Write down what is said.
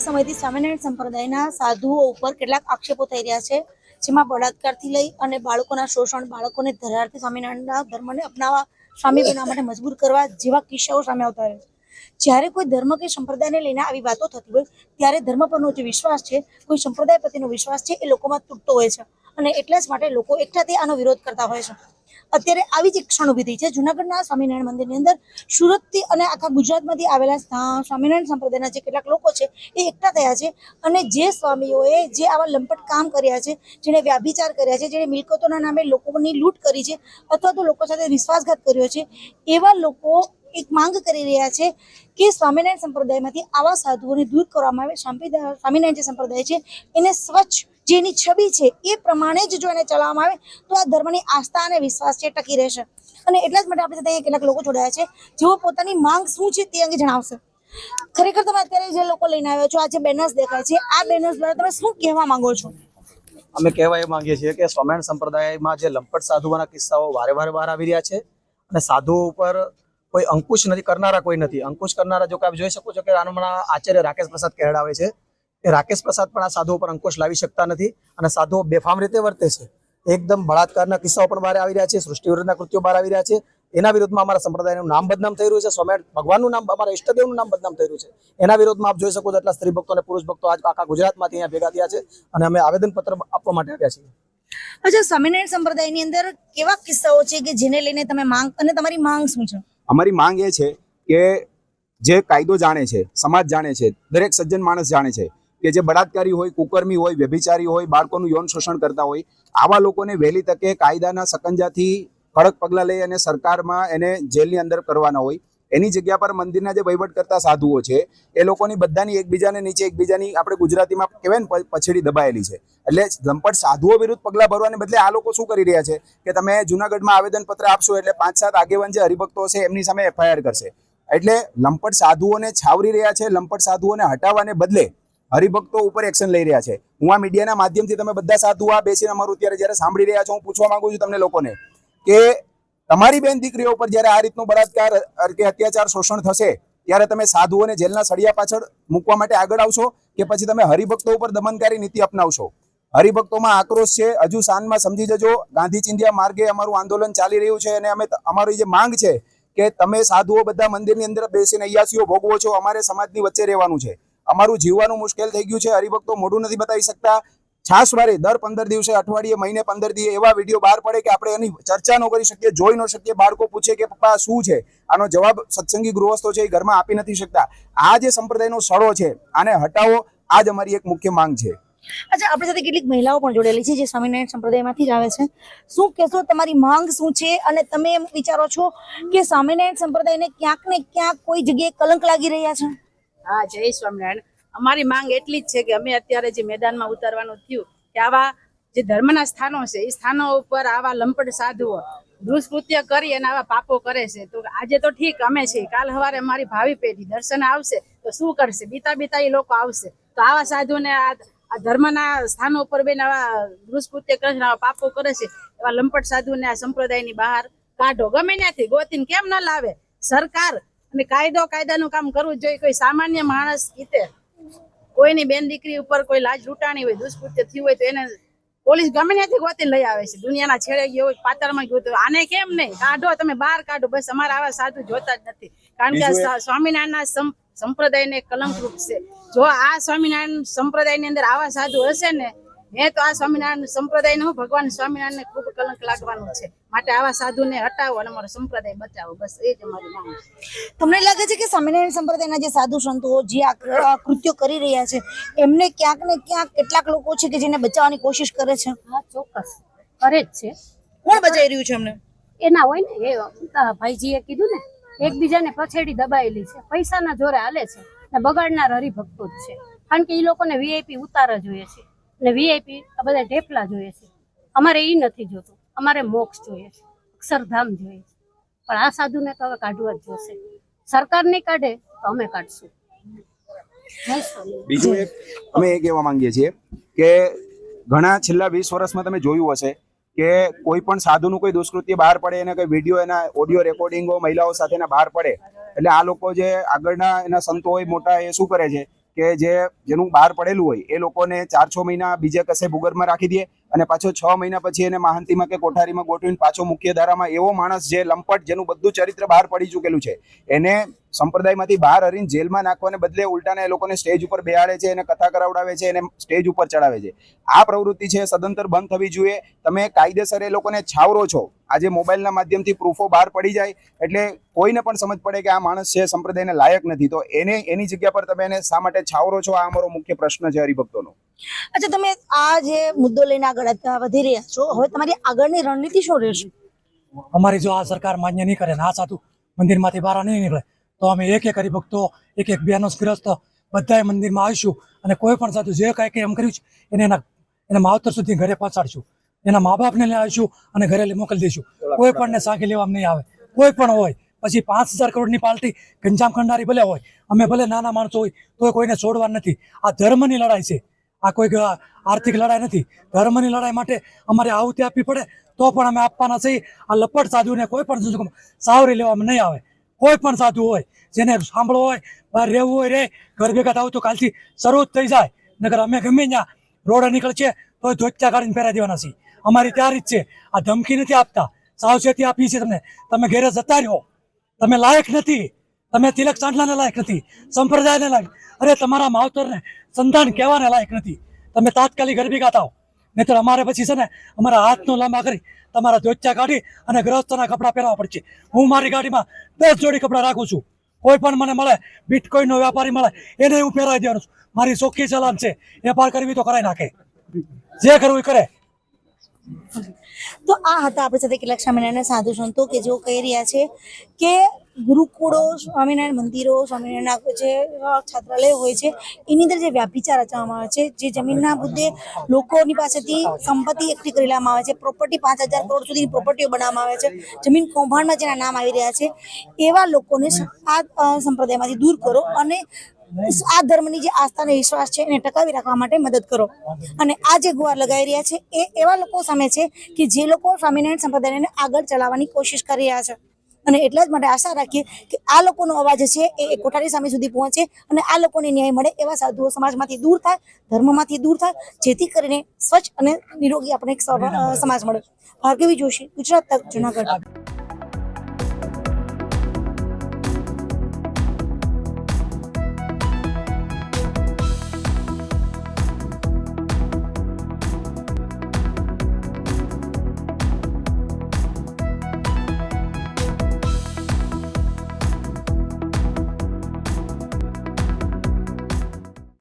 સમયથી સ્વામિનારાયણ સંપ્રદાયના સાધુઓ ઉપર કેટલાક આક્ષેપો થઈ રહ્યા છે, જેમાં બળાત્કારથી લઈ અને બાળકોના શોષણ, બાળકોને ધરારથી સ્વામિનારાયણના ધર્મને અપનાવવા, સ્વામી બનવા માટે મજબૂર કરવા જેવા કિસ્સાઓ સામે આવતા રહે છે. જ્યારે કોઈ ધર્મ કે સંપ્રદાયને લઈને આવી વાતો થતી હોય, ત્યારે ધર્મ પરનો જે વિશ્વાસ છે, કોઈ સંપ્રદાય પ્રત્યેનો વિશ્વાસ છે, એ લોકોમાં તૂટતો હોય છે અને એટલા જ માટે લોકો એકઠાથી આનો વિરોધ કરતા હોય છે. અત્યારે આવી જ એક ક્ષણ ઊભી થઈ છે. જુનાગઢના સ્વામિનારાયણ મંદિરની અંદર સુરતથી અને આખા ગુજરાતમાંથી આવેલા સ્વા- સ્વામિનારાયણ સંપ્રદાયના જે કેટલાક લોકો છે એ એકઠા થયા છે અને જે સ્વામીઓએ જે આવા લંપટ કામ કર્યા છે, જેણે વ્યાભિચાર કર્યા છે, જેણે મિલકતોના નામે લોકોની લૂંટ કરી છે અથવા તો લોકો સાથે વિશ્વાસઘાત કર્યો છે, એવા લોકો એક માંગ કરી રહ્યા છે કે સ્વામિનારાયણ સંપ્રદાયમાંથી આવા સાધુઓને દૂર કરવામાં આવે. સ્વામિનારાયણ જે સંપ્રદાય છે એને સ્વચ્છ જે એની છબી છે એ પ્રમાણે જ જો એને ચલાવવામાં આવે, તો આ ધર્મની આસ્થા અને વિશ્વાસ છે ટકી રહેશે. અને એટલા જ માટે આપણી સાથે કેટલાક લોકો જોડાયા છે, જેઓ પોતાની માંગ શું છે તે અંગે જણાવશે. ખરેખર તમે અત્યારે જે લોકો લઈને આવ્યા છો, આ જે બેનર્સ દેખાય છે, આ બેનર્સ દ્વારા તમે શું કહેવા માંગો છો? અમે કહેવા એ માંગીએ છીએ કે સ્વામિનારાયણ સંપ્રદાયમાં જે લંપટ સાધુઓના કિસ્સાઓ વારે વારે બહાર આવી રહ્યા છે, અને સાધુઓ ઉપર કોઈ અંકુશ નથી, કરનારા કોઈ નથી. અંકુશ કરનારા જો કે આપ જોઈ શકો છો કે આનો આચાર્ય રાકેશ પ્રસાદ કહેડાવે છે. એ રાકેશ પ્રસાદ પણ આ સાધુઓ પર અંકુશ લાવી શકતા નથી અને સાધુઓ બેફામ રીતે વર્તે છે. એકદમ બળાત્કારના કિસ્સાઓ પણ બહાર આવી રહ્યા છે સૃષ્ટિ વિરુદ્ધના કૃત્યો બહાર આવી રહ્યા છે. એના વિરોધમાં અમારા સંપ્રદાયનું નામ બદનામ થઈ રહ્યું છે સ્વામિનારાયણ ભગવાનનું નામ અમારા ઈષ્ટદેવનું નામ બદનામ થઈ રહ્યું છે. એના વિરોધમાં આપ જોઈ શકો છો એટલા સ્ત્રી ભક્તો અને પુરુષ ભક્તો આજ આખા ગુજરાતમાંથી અહીંયા ભેગા થયા છે અને અમે આવેદનપત્ર આપવા માટે આવ્યા છીએ. અચ્છા સ્વામિનારાયણ સંપ્રદાયની અંદર કેવા કિસ્સાઓ છે કે જેને લઈને તમે માંગ અને તમારી માંગ શું છે? અમારી માંગ એ છે કે જે કાયદો જાણે છે સમાજ જાણે છે દરેક સજ્જન માણસ જાણે છે કે જે બળાત્કારી હોય, કુકર્મી હોય, વ્યભિચારી હોય, બાળકોનું યૌન શોષણ કરતા હોય, આવા લોકોને વહેલી તકે કાયદાના સકંજાથી કડક પગલાં લઈ અને સરકારમાં એને જેલની અંદર કરવાના હોય. એની જગ્યા પર મંદિરના જે વહીવટ કરતા સાધુઓ છે, એ લોકોની બધાની એકબીજાને નીચે એકબીજાની આપણે ગુજરાતીમાં કહેવાય ને પછેડી દબાયેલી છે. એટલે લંપટ સાધુઓ વિરુદ્ધ પગલાં ભરવાને બદલે આ લોકો શું કરી રહ્યા છે? કે તમે જુનાગઢમાં આવેદનપત્ર આપશો એટલે પાંચ સાત આગેવાન જે હરિભક્તો છે એમની સામે એફઆઈઆર કરશે. એટલે લંપટ સાધુઓને છાવરી રહ્યા છે, લંપટ સાધુઓને હટાવવાને બદલે હરિભક્તો ઉપર એક્શન લઈ રહ્યા છે. હું આ મીડિયાના માધ્યમથી તમે બધા સાધુ આ બેસીને અમારું અત્યારે જ્યારે સાંભળી રહ્યા છો, હું પૂછવા માંગુ છું તમને લોકોને કે તમારી બેન દીકરીઓ ઉપર જ્યારે આ રીતનો બળાત્કાર કે અત્યાચાર શોષણ થશે, ત્યારે તમે સાધુઓને જેલના સળિયા પાછળ મૂકવા માટે આગળ આવશો કે પછી તમે હરિભક્તો ઉપર દમનકારી નીતિ અપનાવશો? હરિભક્તોમાં આક્રોશ છે, હજુ સાંજમાં સમજી જજો, ગાંધી ચિંધિયા માર્ગે અમારું આંદોલન ચાલી રહ્યું છે અને અમે અમારી જે માંગ છે કે તમે સાધુઓ બધા મંદિરની અંદર બેસીને અયાસીઓ ભોગવો છો, અમારે સમાજની વચ્ચે રહેવાનું છે. અમારું જીવવાનું મુશ્કેલ થઈ ગયું છે. હરિભક્તો મોઢું નથી બતાવી શકતા. છાસવારે દર પંદર દિવસે અઠવાડિયે, મહિને પંદર દિવસે એવા વીડિયો બહાર પડે કે આપણે એની ચર્ચા ન કરી શકીએ, જોઈ ન શકીએ. બાળકો પૂછે કે, પપ્પા, શું છે? આનો જવાબ સત્સંગી ગૃહસ્થો છે એ ઘરમાં આપી નથી શકતા. આ જે સંપ્રદાયનો સડો છે, આને હટાવો. આ જ અમારી એક મુખ્ય માંગ છે. અચ્છા, આપણી સાથે કેટલીક મહિલાઓ પણ જોડેલી છે જે સ્વામિનારાયણ સંપ્રદાયમાંથી જ આવે છે. શું કહેશો, તમારી માંગ શું છે? અને તમે એમ વિચારો છો કે સ્વામિનારાયણ સંપ્રદાયને ક્યાંક ને ક્યાંક કોઈ જગ્યાએ કલંક લાગી રહ્યા છે? હા, જય સ્વામિનારાયણ. અમારી માંગ એટલી જ છે કે અમે અત્યારે જે મેદાનમાં ઉતારવાનું થયું, કે આવા જે ધર્મના સ્થાનો છે, એ સ્થાનો ઉપર આવા લંપટ સાધુઓ દુષ્કૃત્ય કરી અને આવા પાપો કરે છે. તો આજે તો ઠીક, અમે છીએ. કાલ સવારે અમારી ભાવિ પેઢી દર્શન આવશે, તો શું કરશે? બીતા બીતા એ લોકો આવશે. તો આવા સાધુને આ ધર્મના સ્થાનો ઉપર બેન આવા દુષ્કૃત્ય કરે છે આવા પાપો કરે છે, એવા લંપટ સાધુને આ સંપ્રદાયની બહાર કાઢો. ગમે ત્યાંથી ગોતીને કેમ ન લાવે? સરકાર અને કાયદો કાયદાનું કામ કરવું જોઈએ. કોઈ સામાન્ય માણસ કીતે કોઈની બેન દીકરી ઉપર કોઈ લાજ લૂંટાણી હોય દુષ્કૃત્ય થયું હોય તો એને પોલીસ ગમે ત્યાંથી ગોતી લઈ આવે છે. દુનિયાના છેડે ગયો હોય પાતળમાં ગયો તો આને કેમ નહીં? કાઢો તમે બહાર કાઢો. બસ અમારા આવા સાધુ જોતા જ નથી. કારણ કે સ્વામિનારાયણના સંપ્રદાયને કલંકરૂપ છે. જો આ સ્વામિનારાયણ સંપ્રદાયની અંદર આવા સાધુ હશે ને મેં તો આ સ્વામિનારાયણ સંપ્રદાયને હું ભગવાન સ્વામિનારાયણને ખૂબ કલંક લાગવાનું છે. માટે આવા સાધુને હટાવો અને અમારો સંપ્રદાય બચાવો. બસ એ જ અમારી માંગ છે. તમને લાગે છે કે સ્વામિનારાયણ સંપ્રદાયના જે સાધુ સંતો જે આ કૃત્યો કરી રહ્યા છે એમને ક્યાંક ને ક્યાંક કેટલાક લોકો છે કે જેને બચાવવાની કોશિશ કરે છે? હા ચોક્કસ. કરે જ છે. કોણ બચાવી રહ્યું છે એમને એના હોય ને એ ભાઈજીએ કીધું ને એકબીજાને પછેડી દબાયેલી છે. પૈસાના જોરે હાલે છે ને બગાડનાર હરિભક્તો જ છે. કારણ કે એ લોકોને વીઆઈપી ઉતાર જોઈએ છે. ને વીઆઈપી આ બધા ઢેફલા જોઈએ છે. અમારે એ નથી જોતું. અમારે મોક્ષ જોઈએ છે. અક્ષરધામ જોઈએ છે. પણ આ સાધુને તો હવે કાઢવા જ જોશે. સરકાર નહીં કાઢે તો અમે કાઢશું. બીજું એક અમે એ કહેવા માંગીએ છીએ કે ઘણા છેલ્લા વીસ વર્ષમાં તમે જોયું હશે કે કોઈ પણ સાધુનું કોઈ દુષ્કૃત્ય બહાર પડે, એને કોઈ વીડિયો એના ઓડિયો રેકોર્ડિંગો મહિલાઓ સાથેના બહાર પડે. એટલે આ લોકો જે આગળના એના સંતો હોય મોટા એ શું કરે છે? કે જે જેનું બહાર પડેલું હોય, એ લોકોને ચાર છ મહિના બીજે કશે ભૂગર્ભમાં રાખી દે. અને પાછો છ મહિના પછી એને મહાંતિમાં કે કોઠારીમાં ગોઠવીને પાછો મુખ્ય ધારામાં એવો માણસ જે લંપટ, જેનું બધું ચરિત્ર બહાર પડી ચૂકેલું છે, એને સંપ્રદાયમાંથી બહાર હરીને જેલમાં નાખવાને બદલે ઉલટાને એ લોકોને સ્ટેજ ઉપર બેહાડે છે, એને કથા કરાવડાવે છે, એને સ્ટેજ ઉપર ચડાવે છે. આ પ્રવૃત્તિ છે સદંતર બંધ થવી જોઈએ. તમે કાયદેસર એ લોકોને છાવરો છો. આજે મોબાઈલના માધ્યમથી પ્રૂફો બહાર પડી જાય એટલે કોઈને પણ સમજ પડે કે આ માણસ છે સંપ્રદાયને લાયક નથી. તો એને, એની જગ્યા પર તમે એને શા માટે છાવરો છો? આ અમારો મુખ્ય પ્રશ્ન છે હરિભક્તોનો. અચ્છા તમે આ જે મુદ્દો લઈને આગળ વધી રહ્યા છો હવે તમારી આગળની રણનીતિ શું રહેશે? અમારી જો આ સરકાર માન્ય નહીં કરે ને આ સાધુ મંદિરમાંથી બહાર નહીં નીકળે તો અમે એક એક હરિભક્તો એક એક બેનો ગ્રસ્ત બધાએ મંદિરમાં આવીશું અને કોઈ પણ સાધુ જે કાંઈ કંઈ એમ કર્યું છે એને એના એના માવતર સુધી ઘરે પહોંચાડશું. એના મા બાપને લઈ આવીશું અને ઘરે મોકલી દઈશું. કોઈ પણ સાંખી સાંકી લેવામાં નહીં આવે. કોઈ પણ હોય. પછી પાંચ હજાર કરોડની પાર્ટી ગંજામ ખંડારી ભલે હોય. અમે ભલે નાના માણસો હોય તો કોઈને છોડવા નથી. આ ધર્મની લડાઈ છે. આ કોઈ આર્થિક લડાઈ નથી. ધર્મની લડાઈ માટે અમારે આહુતિ આપવી પડે, તો પણ અમે આપવાના છીએ. આ લપટ સાધુને કોઈ પણ સંજોગોમાં સાવરી લેવામાં નહીં આવે. કોઈ પણ સાધુ હોય, જેને સાંભળવો હોય, બહાર રહેવું હોય, રે, ઘર ભેગા થવું તો કાલથી શરૂ જ થઈ જાય. નગર અમે ગમે ત્યાં રોડે નીકળશે તો ધોચ્યા કાઢીને પહેરા દેવાના છીએ. અમારી તૈયારી જ છે. આ ધમકી નથી આપતા. સાવચેતી આપી છે તમને. તમે ઘેરે જતા રહ્યો તમે લાયક નથી. તમે તિલક ચાંદલાને લાયક નથી, સંપ્રદાયને લાયક. અરે, તમારા માવતરને સંતાન કહેવાને લાયક નથી. તમે તાત્કાલિક ગરબી ગાતા થાવ નહીતર અમારે પછી છે ને, અમારા હાથનો લાંબા કરી તમારા ધોચ્યા કાઢી અને ગ્રહસ્થના કપડાં પહેરવા પડશે. હું મારી ગાડીમાં દસ જોડી કપડાં રાખું છું. કોઈ પણ મને મળે બિટકોઈનનો વેપારી મળે, એને હું પહેરાવી દેવાનું છું. મારી ચોખ્ખી ચલાન છે વેપાર કરવી તો કરાવી નાખે. જે કરવું એ કરે. તો આ હતા આપણી સાથે કેટલાક સ્વામિનારાયણ સાધુ સંતો કે જેઓ કહી રહ્યા છે કે ગુરુકુળો, સ્વામિનારાયણ મંદિરો, સ્વામિનારાયણ જે છાત્રાલય હોય છે, એની અંદર જે વ્યાભિચાર રચવામાં આવે છે. જે જમીનના મુદ્દે લોકોની પાસેથી સંપત્તિ એકઠી કરી લેવામાં આવે છે. પ્રોપર્ટી પાંચ હજાર કરોડ સુધીની પ્રોપર્ટીઓ બનાવવામાં આવે છે. જમીન કૌભાંડમાં જેના નામ આવી રહ્યા છે, એવા લોકોને આ સંપ્રદાયમાંથી દૂર કરો અને આ ધર્મની જે આસ્થા અને વિશ્વાસ છે એને ટકાવી રાખવા માટે મદદ કરો. અને આ જે ગુવાર લગાવી રહ્યા છે, એ એવા લોકો સામે છે કે જે લોકો સ્વામિનારાયણ સંપ્રદાયને આગળ ચલાવવાની કોશિશ કરી રહ્યા છે. અને એટલા જ માટે આશા રાખીએ કે આ લોકોનો અવાજ છે એ કોઠારી સામે સુધી પહોંચે અને આ લોકોને ન્યાય મળે એવા સાધુઓ સમાજમાંથી દૂર થાય, ધર્મમાંથી દૂર થાય, જેથી કરીને સ્વચ્છ અને નિરોગી આપણે એક સમાજ મળે. ભાર્ગવી જોશી, ગુજરાત તક, જુનાગઢ.